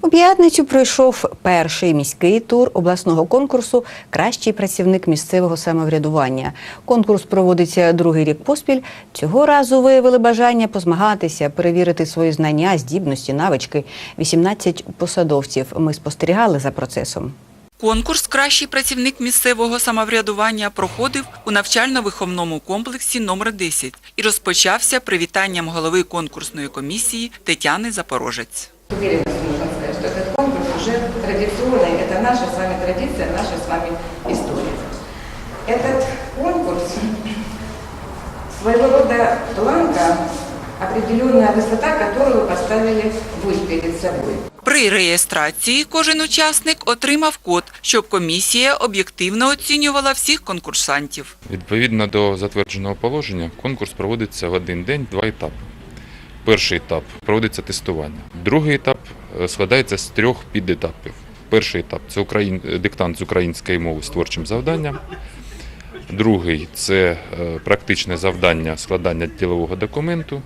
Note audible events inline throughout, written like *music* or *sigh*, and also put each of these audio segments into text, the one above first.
У п'ятницю пройшов перший міський тур обласного конкурсу Кращий працівник місцевого самоврядування. Конкурс проводиться другий рік поспіль. Цього разу виявили бажання позмагатися, перевірити свої знання, здібності, навички. 18 посадовців. Ми спостерігали за процесом. Конкурс Кращий працівник місцевого самоврядування проходив у навчально-виховному комплексі номер 10 і розпочався привітанням голови конкурсної комісії Тетяни Запорожець уже традиционный, это наша с вами традиция, наша с вами история. Этот конкурс своего рода планка, определенная высота, которую вы поставили вы перед собой. При реєстрації кожен учасник отримав код, щоб комісія об'єктивно оцінювала всіх конкурсантів. Відповідно до затвердженого положення, конкурс проводиться в один день, два етапи. Перший етап проводиться тестування. Другий етап е, складається з трьох підетапів. Перший етап це україн... диктант з української мови з творчим завданням. Другий це е, практичне завдання складання ділового документу.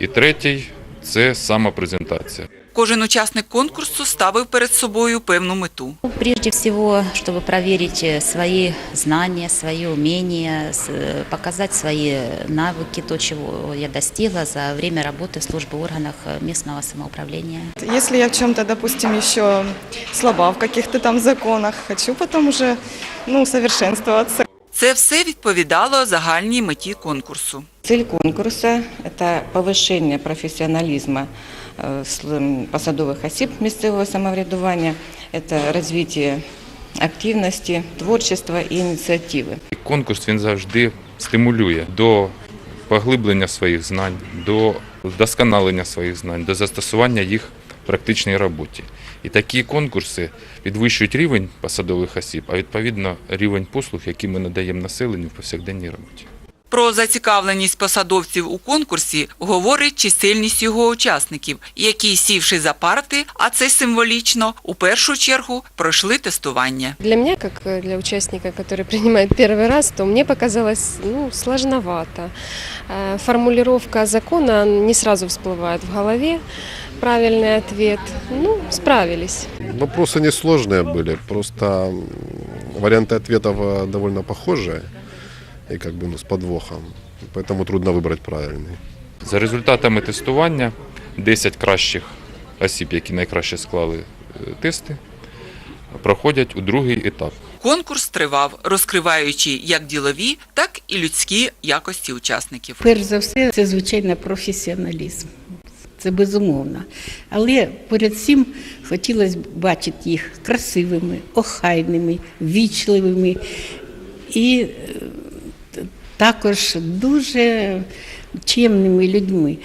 І третій це самопрезентація. Кожен учасник конкурсу ставив перед собою певну мету. Прежде всего, чтобы проверить э, свои знания, свои умения, э, показать свои навыки, то, чего я достигла за время работы в службе в органах э, местного самоуправления. Если я в чем-то, допустим, еще слаба в каких-то там законах, хочу потом уже ну, совершенствоваться. Це все відповідало загальній меті конкурсу. Цель конкурса – это повышение профессионализма э, с- м, посадовых осіб місцевого самоврядування, это развитие активности, творчества и инициативы. Конкурс він завжди стимулює до поглиблення своїх знань, до вдосконалення своїх знань, до застосування їх в практичній роботі. І такі конкурси підвищують рівень посадових осіб, а відповідно рівень послуг, які ми надаємо населенню в повсякденній роботі. Про зацікавленість посадовців у конкурсі говорить чисельність його учасників, які, сівши за парти, а це символічно, у першу чергу пройшли тестування. Для меня, как э, для участника, который принимает *laughs* первый раз, то мне показалось ну, сложновато. Э, Формулировка закона не сразу всплывает в голове. Правильный ответ. Ну, справились. Вопросы несложные были, просто м, варианты ответов э, довольно похожие и как бы ну, с подвохом, поэтому трудно выбрать правильный. За результатами тестування 10 кращих осіб, які найкраще склали е, тести, проходять у другий етап. Конкурс тривав, розкриваючи як ділові, так і людські якості учасників. Перш за все, це звичайно професіоналізм. Це безумовно. Але поряд з цим хотілося б бачити їх красивими, охайними, вічливими і е, також дуже чимними людьми.